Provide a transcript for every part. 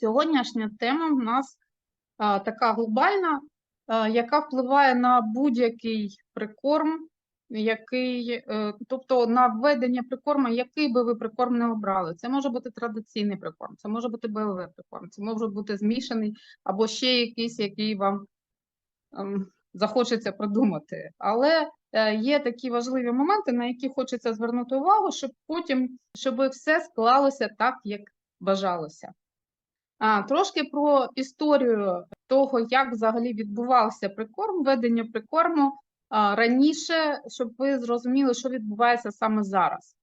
Сьогоднішня тема в нас а, така глобальна, а, яка впливає на будь-який прикорм, який, е, тобто на введення прикорму, який би ви прикорм не обрали. Це може бути традиційний прикорм, це може бути БЛВ прикорм, це може бути змішаний або ще якийсь, який вам ем, захочеться продумати. Але е, є такі важливі моменти, на які хочеться звернути увагу, щоб потім, щоб все склалося так, як бажалося. А, трошки про історію того, як взагалі відбувався прикорм, ведення прикорму а, раніше, щоб ви зрозуміли, що відбувається саме зараз.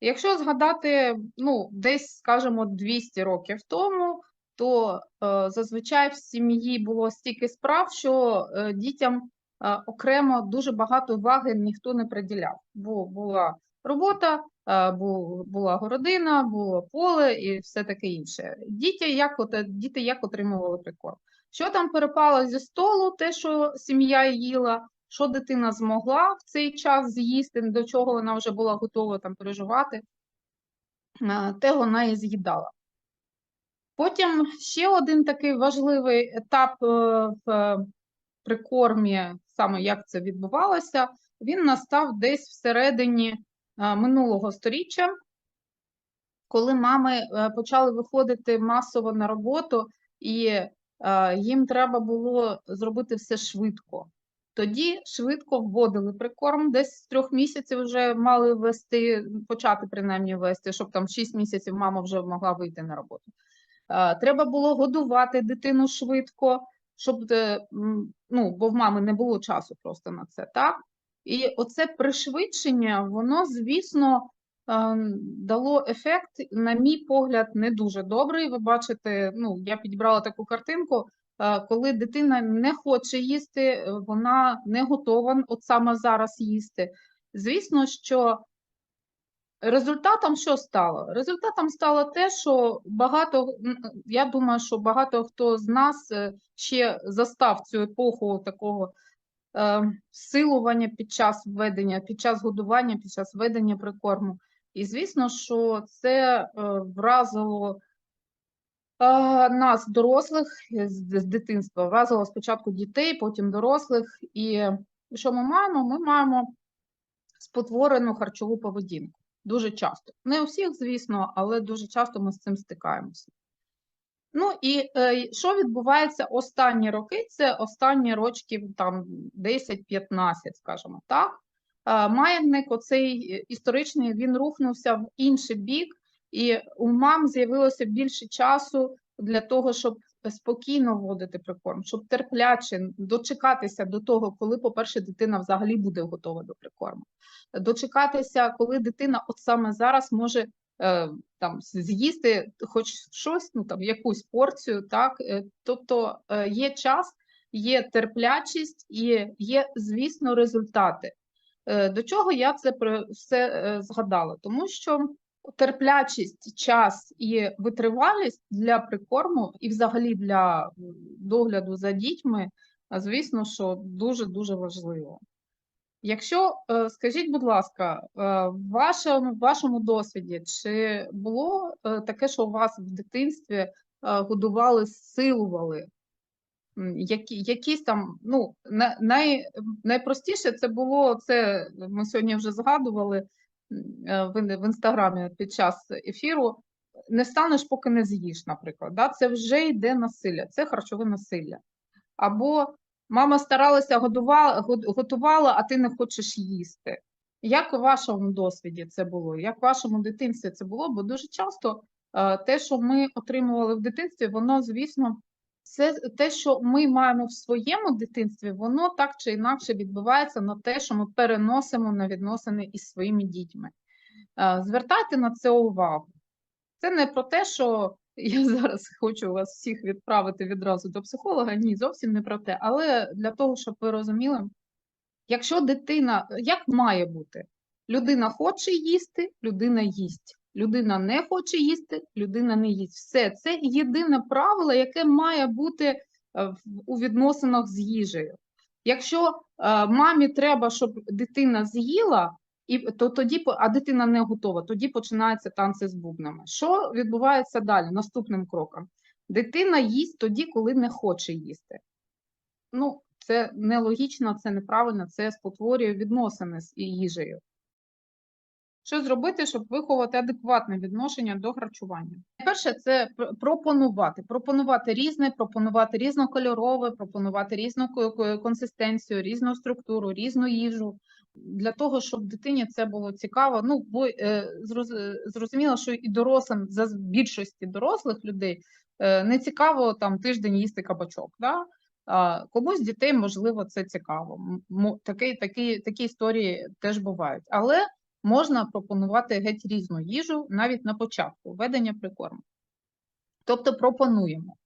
Якщо згадати, ну, десь, скажімо, 200 років тому, то е, зазвичай в сім'ї було стільки справ, що е, дітям е, окремо дуже багато уваги ніхто не приділяв, бо була робота, е, була городина, було поле і все таке інше. Діти як, от, діти як отримували прикорм? Що там перепало зі столу, те, що сім'я їла, що дитина змогла в цей час з'їсти, до чого вона вже була готова там переживати, е, те вона і з'їдала. Потім ще один такий важливий етап е, в прикормі, саме як це відбувалося, він настав десь всередині минулого сторіччя, коли мами е, почали виходити масово на роботу, і е, їм треба було зробити все швидко. Тоді швидко вводили прикорм, десь з трьох місяців вже мали ввести, почати принаймні ввести, щоб там 6 місяців мама вже могла вийти на роботу. Е, Треба було годувати дитину швидко, щоб е, ну, бо в мами не було часу просто на це, так? І оце пришвидшення, воно, звісно, ем, дало ефект, на мій погляд, не дуже добрий. Ви бачите, ну, я підібрала таку картинку, е, коли дитина не хоче їсти, е, вона не готова от саме зараз їсти. Звісно, що Результатом що стало? Результатом стало те, що багато, я думаю, що багато хто з нас е, ще застав цю епоху такого силування під час введення, під час годування, під час введення прикорму. І звісно, що це е, вразило е, нас, дорослих, з дитинства, вразило спочатку дітей, потім дорослих. І що ми маємо? Ми маємо спотворену харчову поведінку. Дуже часто. Не у всіх, звісно, але дуже часто ми з цим стикаємося. Ну і е, що відбувається останні роки? Це останні рочків там 10-15, скажімо так. Е, маятник оцей е, історичний, він рухнувся в інший бік, і у мам з'явилося більше часу для того, щоб спокійно вводити прикорм, щоб терпляче дочекатися до того, коли, по-перше, дитина взагалі буде готова до прикорму дочекатися, коли дитина от саме зараз може там з'їсти хоч щось, ну там якусь порцію, так Е, тобто е, є час, є терплячість і є, звісно, результати. Е, До чого я це все згадала? Тому що терплячість, час і витривалість для прикорму і взагалі для догляду за дітьми, звісно, що дуже дуже важливо. Якщо, е, скажіть, будь ласка, е, в вашому, в вашому досвіді, чи було е, таке, що у вас в дитинстві годували, силували? Які, якісь там, ну, най, найпростіше це було, це ми сьогодні вже згадували в, в інстаграмі під час ефіру. Не станеш, поки не з'їш, наприклад. Да? Це вже йде насилля, це харчове насилля. Або мама старалася годувала, готувала, а ти не хочеш їсти. Як у вашому досвіді це було? Як в вашому дитинстві це було? Бо дуже часто е, те, що ми отримували в дитинстві, воно, звісно, це те, що ми маємо в своєму дитинстві, воно так чи інакше відбувається на те, що ми переносимо на відносини із своїми дітьми. Е, Звертайте на це увагу. Це не про те, що я зараз хочу вас всіх відправити відразу до психолога. Ні, зовсім не про те. Але для того, щоб ви розуміли, якщо дитина, як має бути, людина хоче їсти, людина їсть. Людина не хоче їсти, людина не їсть. Все, це єдине правило, яке має бути е, у відносинах з їжею. Якщо е, мамі треба, щоб дитина з'їла, і то тоді, а дитина не готова, тоді починаються танці з бубнами. Що відбувається далі? Наступним кроком. Дитина їсть тоді, коли не хоче їсти. Ну, це нелогічно, це неправильно, це спотворює відносини з їжею. Що зробити, щоб виховати адекватне відношення до харчування? Перше, це пропонувати. Пропонувати різне, пропонувати різнокольорове, пропонувати різну ко- ко- консистенцію, різну структуру, різну їжу. Для того, щоб дитині це було цікаво. Ну, бо е, зрозуміло, що і дорослим, за більшості дорослих людей, е, не цікаво там тиждень їсти кабачок. Да? А, комусь дітей, можливо, це цікаво. Такі, такі, такі історії теж бувають. Але можна пропонувати геть різну їжу навіть на початку введення прикорму. Тобто пропонуємо.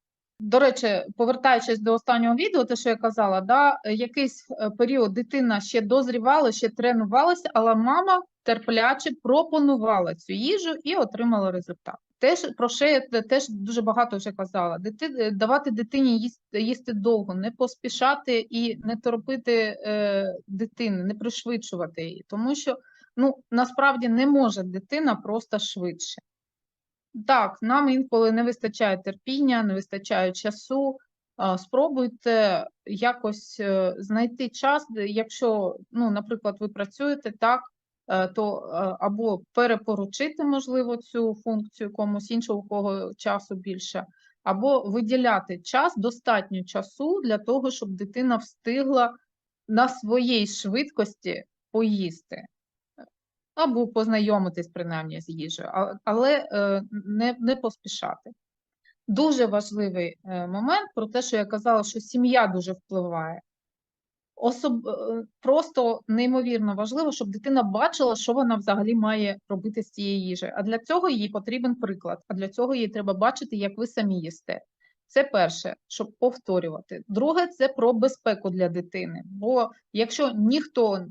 До речі, повертаючись до останнього відео, те, що я казала, да, якийсь е, період дитина ще дозрівала, ще тренувалася, але мама терпляче пропонувала цю їжу і отримала результат. Теж про що я теж дуже багато вже казала. Дити, е, давати дитині їсти, їсти довго, не поспішати і не торопити е, дитину, не пришвидшувати її, тому що ну насправді не може дитина просто швидше. Так, нам інколи не вистачає терпіння, не вистачає часу. Спробуйте якось е, знайти час, якщо, ну, наприклад, ви працюєте так, е, то е, або перепоручити, можливо, цю функцію комусь іншого, у кого часу більше, або виділяти час, достатньо часу для того, щоб дитина встигла на своїй швидкості поїсти або познайомитись принаймні з їжею, але е, не, не поспішати. Дуже важливий е, момент про те, що я казала, що сім'я дуже впливає. Особ... е, Просто неймовірно важливо, щоб дитина бачила, що вона взагалі має робити з цією їжею. А для цього їй потрібен приклад. А для цього їй треба бачити, як ви самі їсте. Це перше, щоб повторювати. Друге, це про безпеку для дитини. Бо якщо ніхто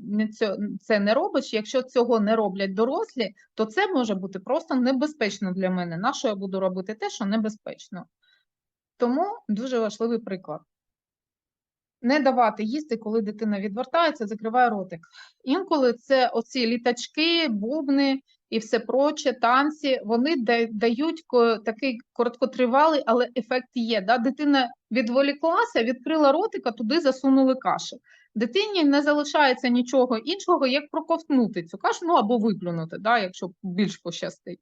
це не робить, якщо цього не роблять дорослі, то це може бути просто небезпечно для мене. На що я буду робити те, що небезпечно? Тому дуже важливий приклад. Не давати їсти, коли дитина відвертається, закриває ротик. Інколи це оці літачки, бубни і все проче, танці, вони дають такий короткотривалий, але ефект є. Да? Дитина відволіклася, відкрила ротика, туди засунули кашу. Дитині не залишається нічого іншого, як проковтнути цю кашу, ну або виплюнути, да, якщо більш пощастить.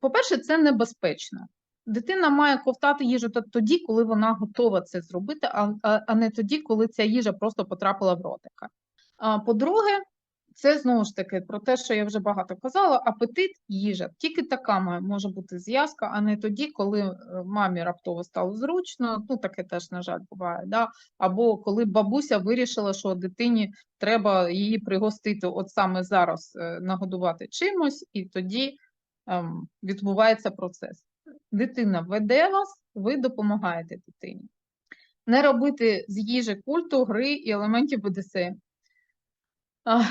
По-перше, це небезпечно. Дитина має ковтати їжу тоді, коли вона готова це зробити, а, не тоді, коли ця їжа просто потрапила в ротика. По-друге, це знову ж таки про те, що я вже багато казала, апетит їжа. Тільки така може бути зв'язка, а не тоді, коли е, мамі раптово стало зручно. Ну таке теж, на жаль, буває. Да? Або коли бабуся вирішила, що дитині треба її пригостити, от саме зараз е, нагодувати чимось, і тоді ем, відбувається процес. Дитина веде вас, ви допомагаєте дитині. Не робити з їжі культу, гри і елементів БДСМ.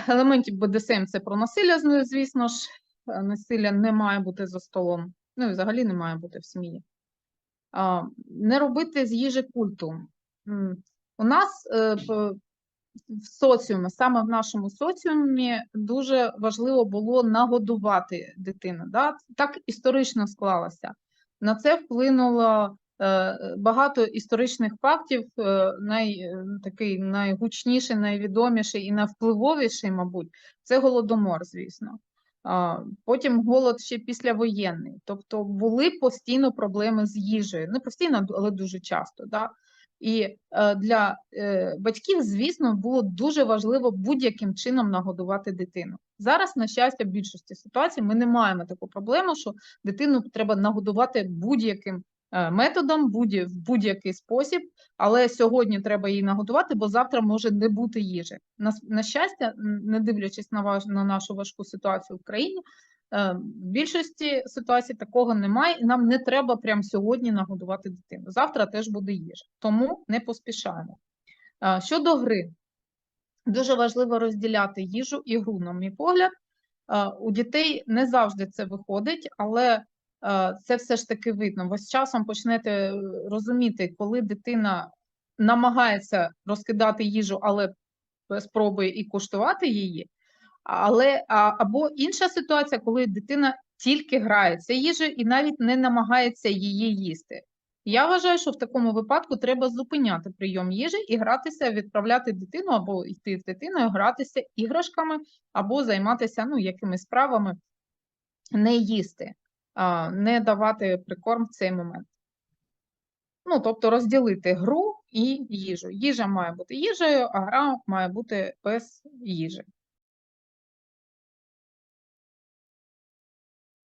Елементів БДСМ це про насилля, звісно ж. Е, Насилля не має бути за столом. Ну і взагалі не має бути в сім'ї. Не робити з їжі культу. У нас е, в соціумі, саме в нашому соціумі, дуже важливо було нагодувати дитину. Так історично склалося. На це вплинуло е, багато історичних фактів. е, Най, е, такий найгучніший, найвідоміший і найвпливовіший, мабуть, це голодомор, звісно. Потім голод ще післявоєнний. Тобто були постійно проблеми з їжею. Не постійно, але дуже часто. Да? І е, для е, батьків, звісно, було дуже важливо будь-яким чином нагодувати дитину. Зараз, на щастя, в більшості ситуацій ми не маємо таку проблему, що дитину треба нагодувати будь-яким е, методом, в будь-який спосіб, але сьогодні треба її нагодувати, бо завтра може не бути їжі. На, на щастя, не дивлячись на, важ, на нашу важку ситуацію в країні, в більшості ситуацій такого немає, і нам не треба прямо сьогодні нагодувати дитину. Завтра теж буде їжа, тому не поспішаємо. Е, Щодо гри, дуже важливо розділяти їжу і гру, на мій погляд. Е, У дітей не завжди це виходить, але е, це все ж таки видно. Ви з часом почнете е, розуміти, коли дитина намагається розкидати їжу, але спробує і куштувати її. Але або інша ситуація, коли дитина тільки грається їжею і навіть не намагається її їсти. Я вважаю, що в такому випадку треба зупиняти прийом їжі і гратися, відправляти дитину або йти з дитиною, гратися іграшками або займатися ну, якимись справами, не їсти, не давати прикорм в цей момент. Ну, тобто розділити гру і їжу. Їжа має бути їжею, а гра має бути без їжі.